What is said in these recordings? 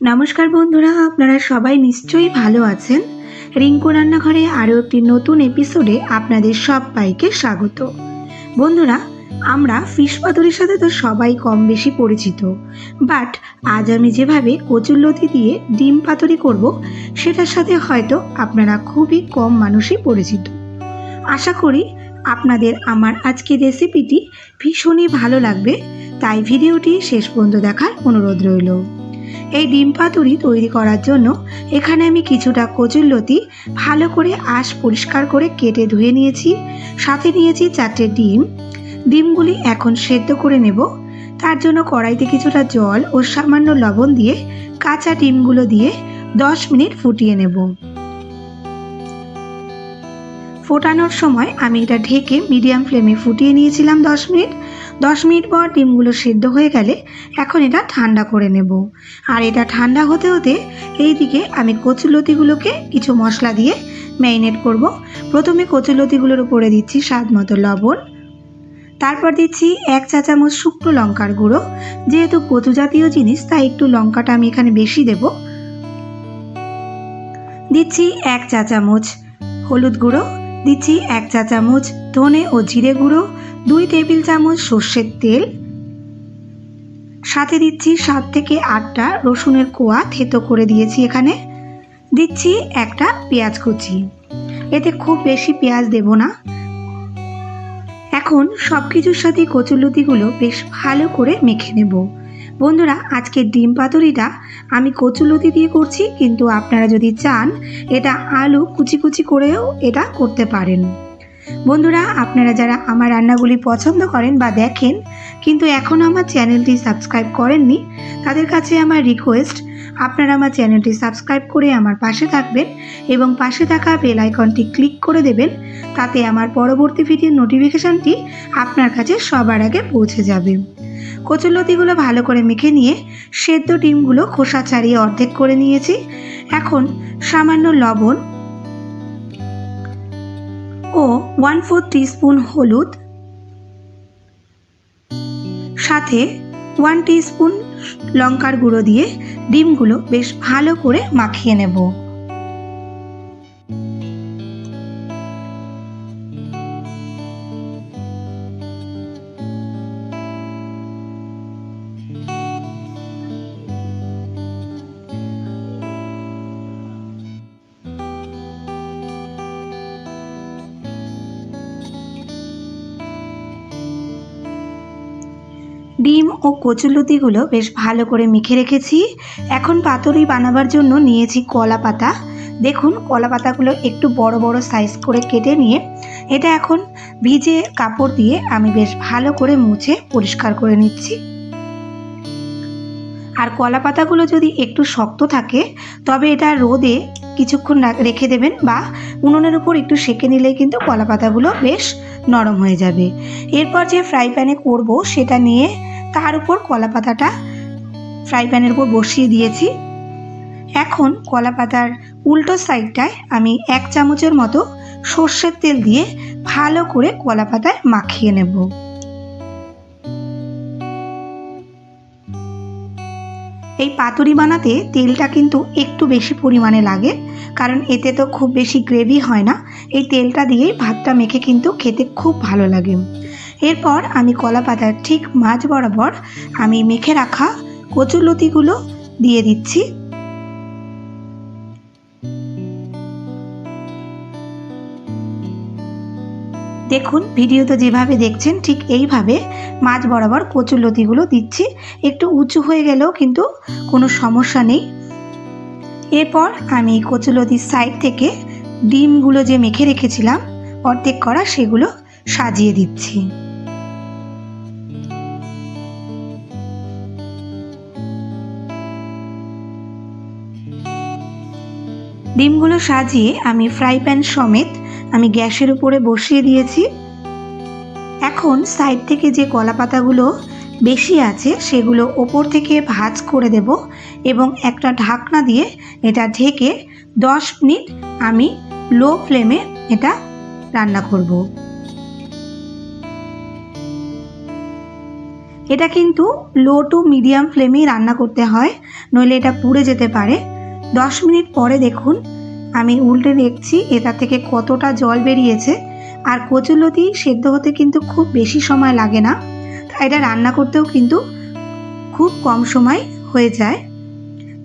নমস্কার বন্ধুরা, আপনারা সবাই নিশ্চয়ই ভালো আছেন। রিঙ্কু রান্নাঘরে আরও একটি নতুন এপিসোডে আপনাদের সবাইকে স্বাগত। বন্ধুরা, আমরা ফিশ পাতুরির সাথে তো সবাই কম বেশি পরিচিত, বাট আজ আমি যেভাবে কচুরলতি দিয়ে ডিম পাতুরি করব, সেটার সাথে হয়তো আপনারা খুবই কম মানুষই পরিচিত। আশা করি আপনাদের আমার আজকের রেসিপিটি ভীষণই ভালো লাগবে, তাই ভিডিওটি শেষ পর্যন্ত দেখার অনুরোধ রইল। এই ডিম পাতুরি তৈরি করার জন্য এখানে আমি কিছুটা কচুরলতি ভালো করে আঁশ পরিষ্কার করে কেটে ধুয়ে নিয়েছি। সাথে নিয়েছি চারটে ডিম। ডিমগুলি এখন সেদ্ধ করে নেব। তার জন্য কড়াইতে কিছুটা জল ও সামান্য লবণ দিয়ে কাঁচা ডিমগুলো দিয়ে দশ মিনিট ফুটিয়ে নেব। ফোটানোর সময় আমি এটা ঢেকে মিডিয়াম ফ্লেমে ফুটিয়ে নিয়েছিলাম দশ মিনিট। দশ মিনিট পর ডিমগুলো সেদ্ধ হয়ে গেলে এখন এটা ঠান্ডা করে নেব। আর এটা ঠান্ডা হতে হতে এইদিকে আমি কচুলতিগুলোকে কিছু মশলা দিয়ে ম্যারিনেট করব। প্রথমে কচুলতিগুলোর উপরে দিচ্ছি স্বাদ মতো লবণ। তারপর দিচ্ছি এক চা চামচ শুকনো লঙ্কার গুঁড়ো। যেহেতু কচু জাতীয় জিনিস, তাই একটু লঙ্কাটা আমি এখানে বেশি দেব। দিচ্ছি এক চা চামচ হলুদ গুঁড়ো। দিচ্ছি এক চা চামচ ধনে ও জিরে গুঁড়ো, দুই টেবিল চামচ সর্ষের তেল। সাথে দিচ্ছি সাত থেকে আটটা রসুনের কোয়া থেতো করে দিয়েছি এখানে। দিচ্ছি একটা পেঁয়াজ কুচি। এতে খুব বেশি পেঁয়াজ দেব না। এখন সব কিছুর সাথে কচুলতিগুলো বেশ ভালো করে মেখে নেব। বন্ধুরা, আজকের ডিম পাতুরিটা আমি কচুলতি দিয়ে করছি, কিন্তু আপনারা যদি চান, এটা আলু কুচি কুচি করেও এটা করতে পারেন। বন্ধুরা, আপনারা যারা আমার রান্নাগুলি পছন্দ করেন বা দেখেন কিন্তু এখন আমার চ্যানেলটি সাবস্ক্রাইব করেননি, তাদের কাছে আমার রিকোয়েস্ট, আপনারা আমার চ্যানেলটি সাবস্ক্রাইব করে আমার পাশে থাকবেন এবং পাশে থাকা বেল আইকনটি ক্লিক করে দেবেন, তাতে আমার পরবর্তী ভিডিওর নোটিফিকেশানটি আপনার কাছে সবার আগে পৌঁছে যাবে। কচুলতিগুলো ভালো করে মেখে নিয়ে সেদ্ধ ডিমগুলো খোসা ছাড়িয়ে অর্ধেক করে নিয়েছি। এখন সামান্য লবণ ও ওয়ান ফোর টিস্পুন হলুদ সাথে ওয়ান টিস্পুন লঙ্কার গুঁড়ো দিয়ে ডিমগুলো বেশ ভালো করে মাখিয়ে নেব। ডিম ও কচুলতিগুলো বেশ ভালো করে মেখে রেখেছি। এখন পাতুরি বানাবার জন্য নিয়েছি কলা পাতা। দেখুন, কলা পাতাগুলো একটু বড় বড় সাইজ করে কেটে নিয়ে এটা এখন ভিজে কাপড় দিয়ে আমি বেশ ভালো করে মুছে পরিষ্কার করে নিচ্ছি। আর কলা পাতাগুলো যদি একটু শক্ত থাকে, তবে এটা রোদে কিছুক্ষণ রাখ- দেবেন বা উনুনের উপর একটু সেঁকে নিলেই কিন্তু কলা পাতাগুলো বেশ নরম হয়ে যাবে। এরপর যে ফ্রাই প্যানে করব সেটা নিয়ে তার উপর কলা পাতাটা ফ্রাই প্যানের উপর বসিয়ে দিয়েছি। এখন কলা পাতার উল্টো সাইডটায় আমি এক চামচের মতো সর্ষের তেল দিয়ে ভালো করে কলা পাতায় মাখিয়ে নেব। এই পাতুরি বানাতে তেলটা কিন্তু একটু বেশি পরিমাণে লাগে, কারণ এতে তো খুব বেশি গ্রেভি হয় না। এই তেলটা দিয়েই ভাতটা মেখে কিন্তু খেতে খুব ভালো লাগে। এরপর আমি কলা পাতার ঠিক মাঝ বরাবর আমি মেখে রাখা কচুলতিগুলো দিয়ে দিচ্ছি। দেখুন ভিডিওতে যেভাবে দেখছেন, ঠিক এইভাবে মাছ বরাবর কচুলতিগুলো দিচ্ছি। একটু উঁচু হয়ে গেলেও কিন্তু কোনো সমস্যা নেই। এরপর আমি কচুলতির সাইড থেকে ডিমগুলো যে মেখে রেখেছিলাম, অর্ধেক করা সেগুলো সাজিয়ে দিচ্ছি। ডিমগুলো সাজিয়ে আমি ফ্রাই প্যান সমেত আমি গ্যাসের উপরে বসিয়ে দিয়েছি। এখন সাইড থেকে যে কলা পাতাগুলো বেশি আছে, সেগুলো ওপর থেকে ভাজ করে দেব এবং একটা ঢাকনা দিয়ে এটা ঢেকে দশ মিনিট আমি লো ফ্লেমে এটা রান্না করব। এটা কিন্তু লো টু মিডিয়াম ফ্লেমেই রান্না করতে হয়, নইলে এটা পুড়ে যেতে পারে। দশ মিনিট পরে দেখুন আমি উল্টে দেখছি এটা থেকে কতটা জল বেরিয়েছে। আর কচুলতি সেদ্ধ হতে কিন্তু খুব বেশি সময় লাগে না। তাই এটা রান্না করতেও কিন্তু খুব কম সময় হয়ে যায়।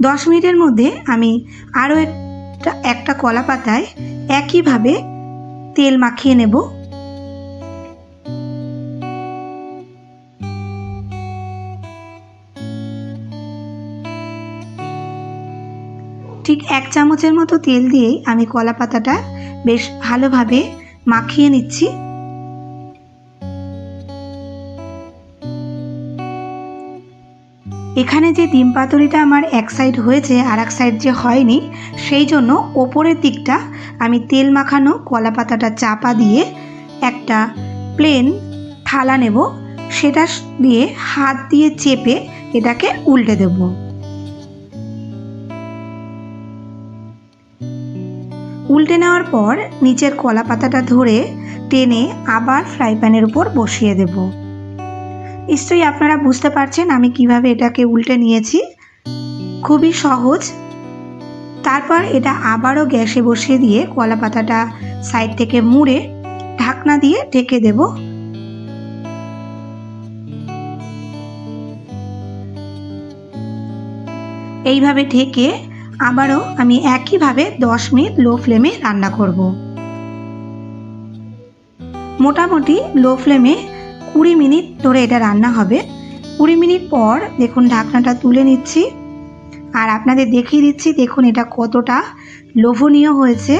দশ মিনিটের মধ্যে আমি আরও একটা একটা কলা পাতায় একইভাবে তেল মাখিয়ে নেব। এক চামচের মতো তেল দিয়েই আমি কলা পাতাটা বেশ ভালোভাবে মাখিয়ে নিচ্ছি। এখানে যে ডিম পাতুরিটা আমার এক সাইড হয়েছে আর এক সাইড যে হয়নি, সেই জন্য ওপরের দিকটা আমি তেল মাখানো কলা পাতাটা চাপা দিয়ে একটা প্লেন থালা নেব। সেটা দিয়ে হাত দিয়ে চেপে এটাকে উল্টে দেব। উল্টে নেওয়ার পর নিচের কলা পাতাটা ধরে টেনে আবার ফ্রাই প্যানের উপর বসিয়ে দেবো। নিশ্চয়ই আপনারা বুঝতে পারছেন আমি কীভাবে এটাকে উল্টে নিয়েছি। খুবই সহজ। তারপর এটা আবারও গ্যাসে বসিয়ে দিয়ে কলা পাতাটা সাইড থেকে মুড়ে ঢাকনা দিয়ে ঢেকে দেব। এইভাবে ঢেকে আবারও আমি একইভাবে দশ মিনিট লো ফ্লেমে রান্না করব। মোটামুটি লো ফ্লেমে কুড়ি মিনিট ধরে এটা রান্না হবে। কুড়ি মিনিট পর দেখুন ঢাকনাটা তুলে নিচ্ছি। আর আপনাদের দেখিয়ে দিচ্ছি, দেখুন এটা কতটা লোভনীয় হয়েছে।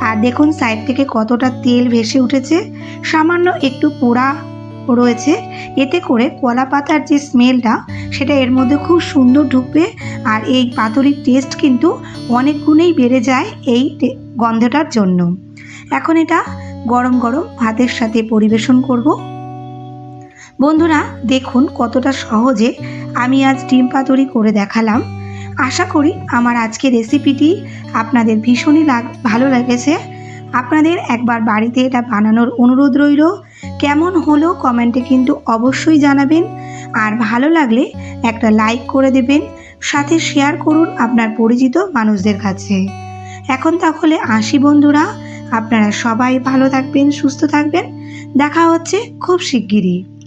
আর দেখুন সাইড থেকে কতটা তেল ভেসে উঠেছে। সামান্য একটু পোড়া রয়েছে। এতে করে কলা পাতার যে স্মেলটা সেটা এর মধ্যে খুব সুন্দর ঢুকবে আর এই পাতুরির টেস্ট কিন্তু অনেক গুণেই বেড়ে যায় এই গন্ধটার জন্য। এখন এটা গরম গরম ভাতের সাথে পরিবেশন করব। বন্ধুরা, দেখুন কতটা সহজে আমি আজ ডিম পাতুরি করে দেখালাম। আশা করি আমার আজকে রেসিপিটি আপনাদের ভীষণই লাগ, ভালো লেগেছে। আপনাদের একবার বাড়িতে এটা বানানোর অনুরোধ রইল। কেমন হলো কমেন্টে কিন্তু অবশ্যই জানাবেন। আর ভালো লাগলে একটা লাইক করে দেবেন, সাথে শেয়ার করুন আপনার পরিচিত মানুষদের কাছে। এখন তাহলে আসি বন্ধুরা, আপনারা সবাই ভালো থাকবেন, সুস্থ থাকবেন। দেখা হচ্ছে খুব শিগগিরই।